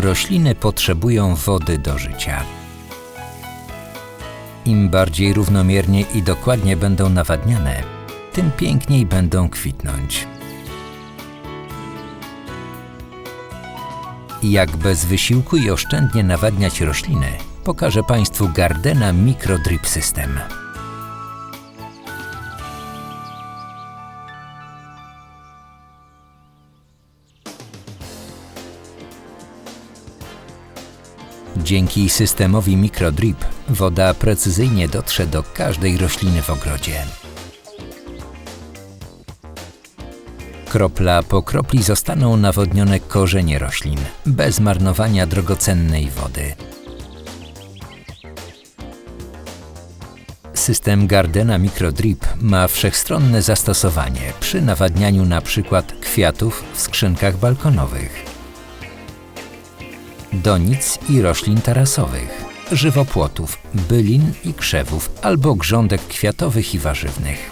Rośliny potrzebują wody do życia. Im bardziej równomiernie i dokładnie będą nawadniane, tym piękniej będą kwitnąć. Jak bez wysiłku i oszczędnie nawadniać rośliny, pokażę Państwu Gardena Micro Drip System. Dzięki systemowi MicroDrip woda precyzyjnie dotrze do każdej rośliny w ogrodzie. Kropla po kropli zostaną nawodnione korzenie roślin, bez marnowania drogocennej wody. System Gardena MicroDrip ma wszechstronne zastosowanie przy nawadnianiu np. kwiatów w skrzynkach balkonowych, donic i roślin tarasowych, żywopłotów, bylin i krzewów albo grządek kwiatowych i warzywnych.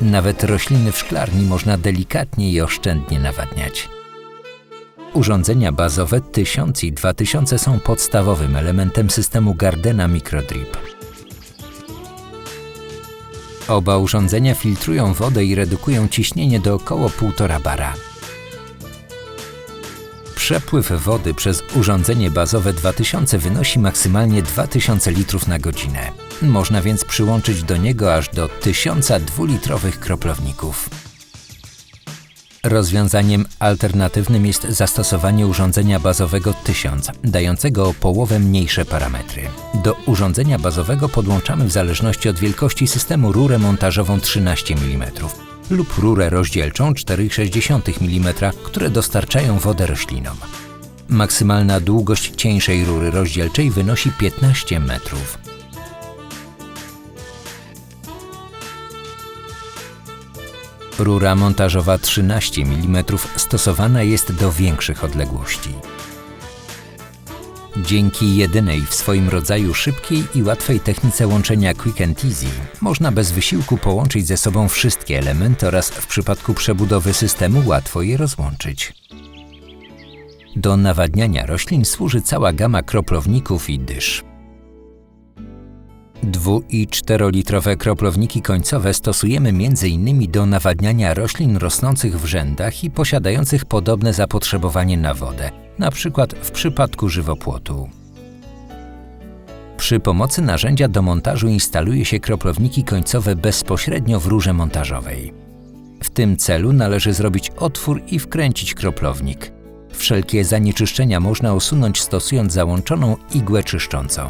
Nawet rośliny w szklarni można delikatnie i oszczędnie nawadniać. Urządzenia bazowe 1000 i 2000 są podstawowym elementem systemu Gardena MicroDrip. Oba urządzenia filtrują wodę i redukują ciśnienie do około 1,5 bara. Przepływ wody przez urządzenie bazowe 2000 wynosi maksymalnie 2000 litrów na godzinę. Można więc przyłączyć do niego aż do 1000 dwulitrowych kroplowników. Rozwiązaniem alternatywnym jest zastosowanie urządzenia bazowego 1000, dającego o połowę mniejsze parametry. Do urządzenia bazowego podłączamy w zależności od wielkości systemu rurę montażową 13 mm lub rurę rozdzielczą 4,6 mm, które dostarczają wodę roślinom. Maksymalna długość cieńszej rury rozdzielczej wynosi 15 metrów. Rura montażowa 13 mm stosowana jest do większych odległości. Dzięki jedynej w swoim rodzaju szybkiej i łatwej technice łączenia Quick and Easy można bez wysiłku połączyć ze sobą wszystkie elementy oraz w przypadku przebudowy systemu łatwo je rozłączyć. Do nawadniania roślin służy cała gama kroplowników i dysz. Dwu- i czterolitrowe kroplownniki końcowe stosujemy m.in. do nawadniania roślin rosnących w rzędach i posiadających podobne zapotrzebowanie na wodę, np. w przypadku żywopłotu. Przy pomocy narzędzia do montażu instaluje się kroplownniki końcowe bezpośrednio w rurze montażowej. W tym celu należy zrobić otwór i wkręcić kroplownik. Wszelkie zanieczyszczenia można usunąć stosując załączoną igłę czyszczącą.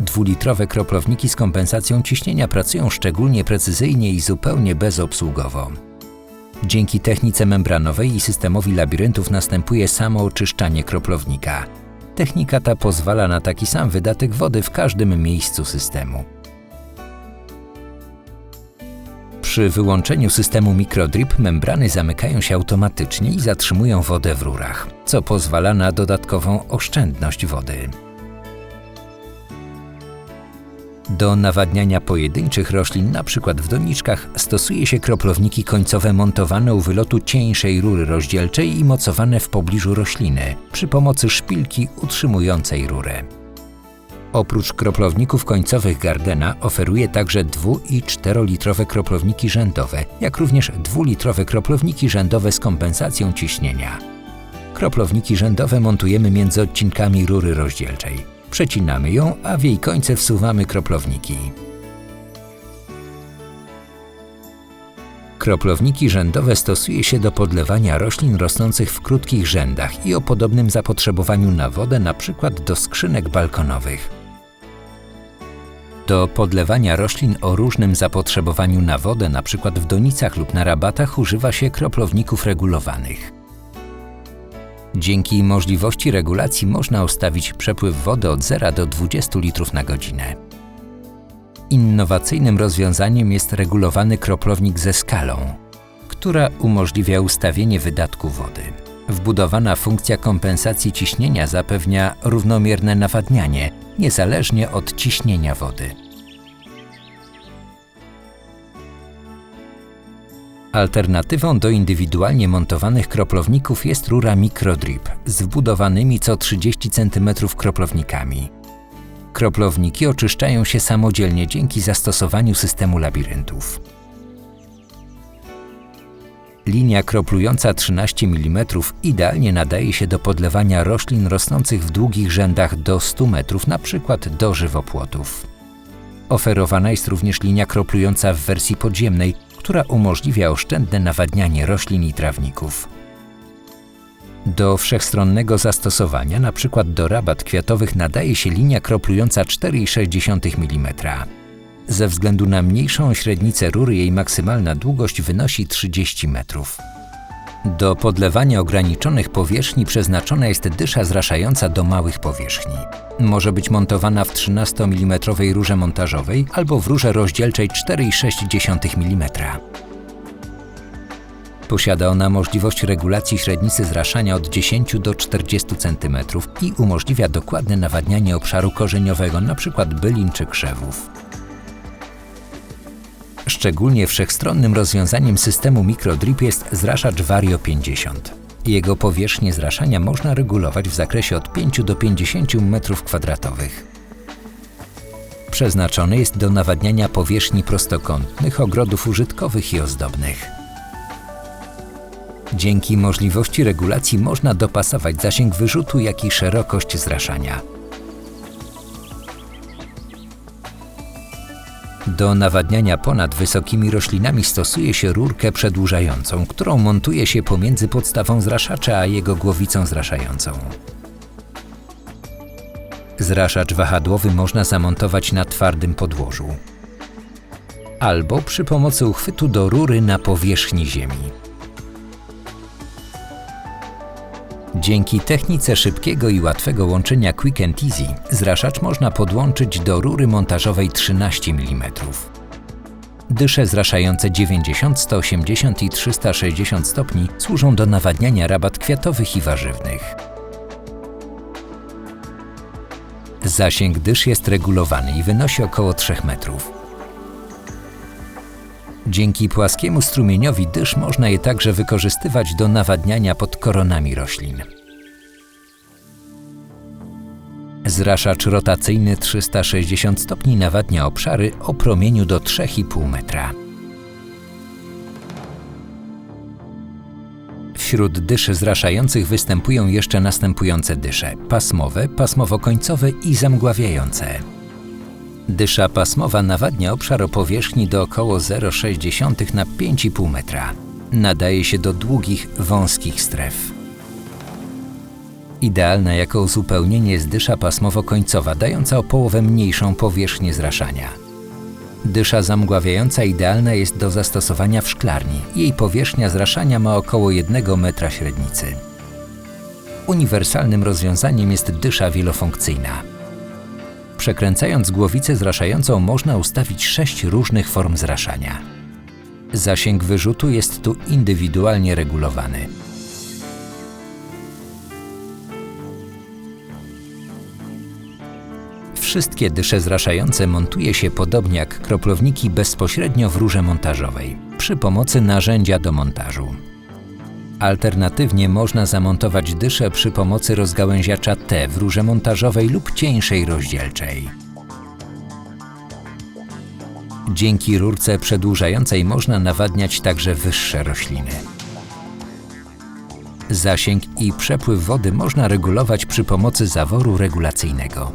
Dwulitrowe kroplownniki z kompensacją ciśnienia pracują szczególnie precyzyjnie i zupełnie bezobsługowo. Dzięki technice membranowej i systemowi labiryntów następuje samo oczyszczanie kroplownika. Technika ta pozwala na taki sam wydatek wody w każdym miejscu systemu. Przy wyłączeniu systemu MicroDrip membrany zamykają się automatycznie i zatrzymują wodę w rurach, co pozwala na dodatkową oszczędność wody. Do nawadniania pojedynczych roślin, np. w doniczkach, stosuje się kroplowniki końcowe montowane u wylotu cieńszej rury rozdzielczej i mocowane w pobliżu rośliny przy pomocy szpilki utrzymującej rurę. Oprócz kroplowników końcowych Gardena oferuje także dwu- i czterolitrowe kroplownniki rzędowe, jak również dwulitrowe kroplownniki rzędowe z kompensacją ciśnienia. Kroplownniki rzędowe montujemy między odcinkami rury rozdzielczej. Przecinamy ją, a w jej końce wsuwamy kroplowniki. Kroplowniki rzędowe stosuje się do podlewania roślin rosnących w krótkich rzędach i o podobnym zapotrzebowaniu na wodę, np. do skrzynek balkonowych. Do podlewania roślin o różnym zapotrzebowaniu na wodę, np. w donicach lub na rabatach, używa się kroplowników regulowanych. Dzięki możliwości regulacji można ustawić przepływ wody od 0 do 20 litrów na godzinę. Innowacyjnym rozwiązaniem jest regulowany kroplownik ze skalą, która umożliwia ustawienie wydatku wody. Wbudowana funkcja kompensacji ciśnienia zapewnia równomierne nawadnianie, niezależnie od ciśnienia wody. Alternatywą do indywidualnie montowanych kroplowników jest rura microdrip z wbudowanymi co 30 cm kroplownikami. Kroplownik oczyszczają się samodzielnie dzięki zastosowaniu systemu labiryntów. Linia kroplująca 13 mm idealnie nadaje się do podlewania roślin rosnących w długich rzędach do 100 metrów, np. do żywopłotów. Oferowana jest również linia kroplująca w wersji podziemnej, która umożliwia oszczędne nawadnianie roślin i trawników. Do wszechstronnego zastosowania, np. do rabat kwiatowych, nadaje się linia kroplująca 4,6 mm. Ze względu na mniejszą średnicę rury jej maksymalna długość wynosi 30 metrów. Do podlewania ograniczonych powierzchni przeznaczona jest dysza zraszająca do małych powierzchni. Może być montowana w 13 mm rurze montażowej albo w rurze rozdzielczej 4,6 mm. Posiada ona możliwość regulacji średnicy zraszania od 10 do 40 cm i umożliwia dokładne nawadnianie obszaru korzeniowego, np. bylin czy krzewów. Szczególnie wszechstronnym rozwiązaniem systemu microdrip jest zraszacz Vario 50. Jego powierzchnię zraszania można regulować w zakresie od 5 do 50 m2. Przeznaczony jest do nawadniania powierzchni prostokątnych, ogrodów użytkowych i ozdobnych. Dzięki możliwości regulacji można dopasować zasięg wyrzutu, jak i szerokość zraszania. Do nawadniania ponad wysokimi roślinami stosuje się rurkę przedłużającą, którą montuje się pomiędzy podstawą zraszacza a jego głowicą zraszającą. Zraszacz wahadłowy można zamontować na twardym podłożu albo przy pomocy uchwytu do rury na powierzchni ziemi. Dzięki technice szybkiego i łatwego łączenia Quick and Easy zraszacz można podłączyć do rury montażowej 13 mm. Dysze zraszające 90, 180 i 360 stopni służą do nawadniania rabat kwiatowych i warzywnych. Zasięg dysz jest regulowany i wynosi około 3 metrów. Dzięki płaskiemu strumieniowi dysz można je także wykorzystywać do nawadniania pod koronami roślin. Zraszacz rotacyjny 360 stopni nawadnia obszary o promieniu do 3,5 metra. Wśród dyszy zraszających występują jeszcze następujące dysze: pasmowe, pasmowo-końcowe i zamgławiające. Dysza pasmowa nawadnia obszar o powierzchni do około 0,6 na 5,5 metra. Nadaje się do długich, wąskich stref. Idealna jako uzupełnienie jest dysza pasmowo-końcowa, dająca o połowę mniejszą powierzchnię zraszania. Dysza zamgławiająca idealna jest do zastosowania w szklarni. Jej powierzchnia zraszania ma około 1 metra średnicy. Uniwersalnym rozwiązaniem jest dysza wielofunkcyjna. Przekręcając głowicę zraszającą można ustawić sześć różnych form zraszania. Zasięg wyrzutu jest tu indywidualnie regulowany. Wszystkie dysze zraszające montuje się podobnie jak kroplowniki bezpośrednio w rurze montażowej przy pomocy narzędzia do montażu. Alternatywnie można zamontować dyszę przy pomocy rozgałęziacza T w rurze montażowej lub cieńszej rozdzielczej. Dzięki rurce przedłużającej można nawadniać także wyższe rośliny. Zasięg i przepływ wody można regulować przy pomocy zaworu regulacyjnego.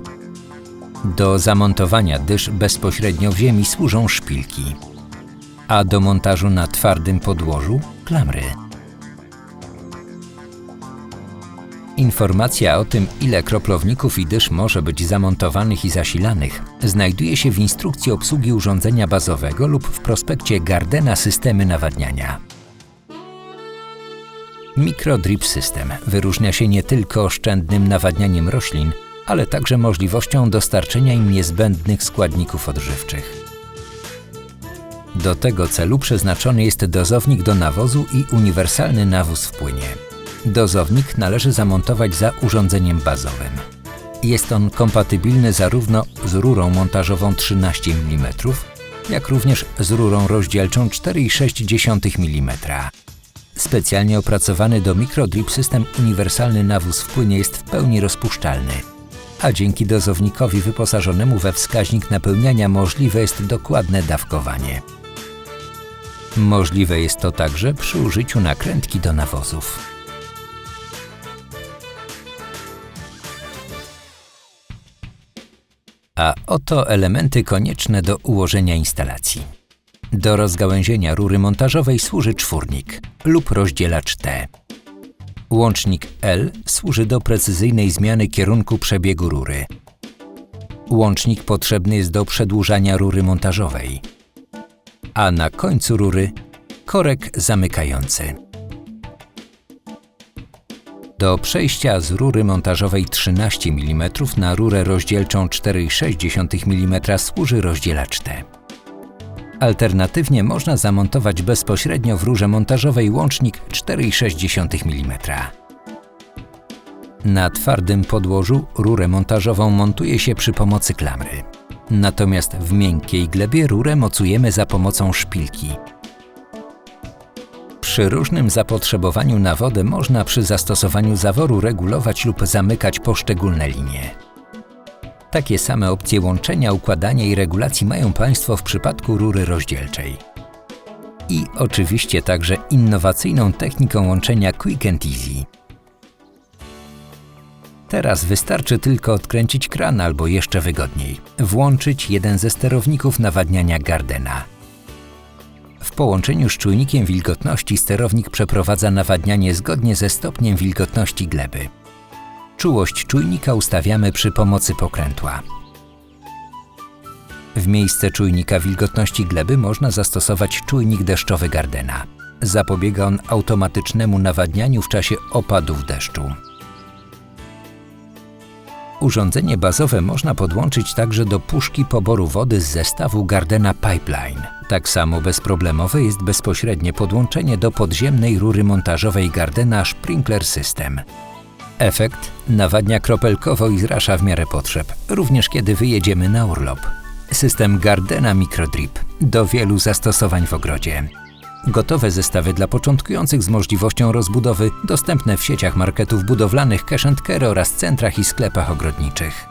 Do zamontowania dysz bezpośrednio w ziemi służą szpilki, a do montażu na twardym podłożu klamry. Informacja o tym, ile kroplowników i dysz może być zamontowanych i zasilanych, znajduje się w instrukcji obsługi urządzenia bazowego lub w prospekcie Gardena Systemy Nawadniania. Microdrip System wyróżnia się nie tylko oszczędnym nawadnianiem roślin, ale także możliwością dostarczenia im niezbędnych składników odżywczych. Do tego celu przeznaczony jest dozownik do nawozu i uniwersalny nawóz w płynie. Dozownik należy zamontować za urządzeniem bazowym. Jest on kompatybilny zarówno z rurą montażową 13 mm, jak również z rurą rozdzielczą 4,6 mm. Specjalnie opracowany do microdrip system uniwersalny nawóz w płynie jest w pełni rozpuszczalny, a dzięki dozownikowi wyposażonemu we wskaźnik napełniania możliwe jest dokładne dawkowanie. Możliwe jest to także przy użyciu nakrętki do nawozów. A oto elementy konieczne do ułożenia instalacji. Do rozgałęzienia rury montażowej służy czwórnik lub rozdzielacz T. Łącznik L służy do precyzyjnej zmiany kierunku przebiegu rury. Łącznik potrzebny jest do przedłużania rury montażowej. A na końcu rury korek zamykający. Do przejścia z rury montażowej 13 mm na rurę rozdzielczą 4,6 mm służy rozdzielacz T. Alternatywnie można zamontować bezpośrednio w rurze montażowej łącznik 4,6 mm. Na twardym podłożu rurę montażową montuje się przy pomocy klamry. Natomiast w miękkiej glebie rurę mocujemy za pomocą szpilki. Przy różnym zapotrzebowaniu na wodę można przy zastosowaniu zaworu regulować lub zamykać poszczególne linie. Takie same opcje łączenia, układania i regulacji mają Państwo w przypadku rury rozdzielczej. I oczywiście także innowacyjną techniką łączenia Quick and Easy. Teraz wystarczy tylko odkręcić kran albo jeszcze wygodniej, włączyć jeden ze sterowników nawadniania Gardena. W połączeniu z czujnikiem wilgotności sterownik przeprowadza nawadnianie zgodnie ze stopniem wilgotności gleby. Czułość czujnika ustawiamy przy pomocy pokrętła. W miejsce czujnika wilgotności gleby można zastosować czujnik deszczowy Gardena. Zapobiega on automatycznemu nawadnianiu w czasie opadów deszczu. Urządzenie bazowe można podłączyć także do puszki poboru wody z zestawu Gardena Pipeline. Tak samo bezproblemowe jest bezpośrednie podłączenie do podziemnej rury montażowej Gardena Sprinkler System. Efekt nawadnia kropelkowo i zrasza w miarę potrzeb, również kiedy wyjedziemy na urlop. System Gardena Microdrip do wielu zastosowań w ogrodzie. Gotowe zestawy dla początkujących z możliwością rozbudowy dostępne w sieciach marketów budowlanych Cash Care oraz centrach i sklepach ogrodniczych.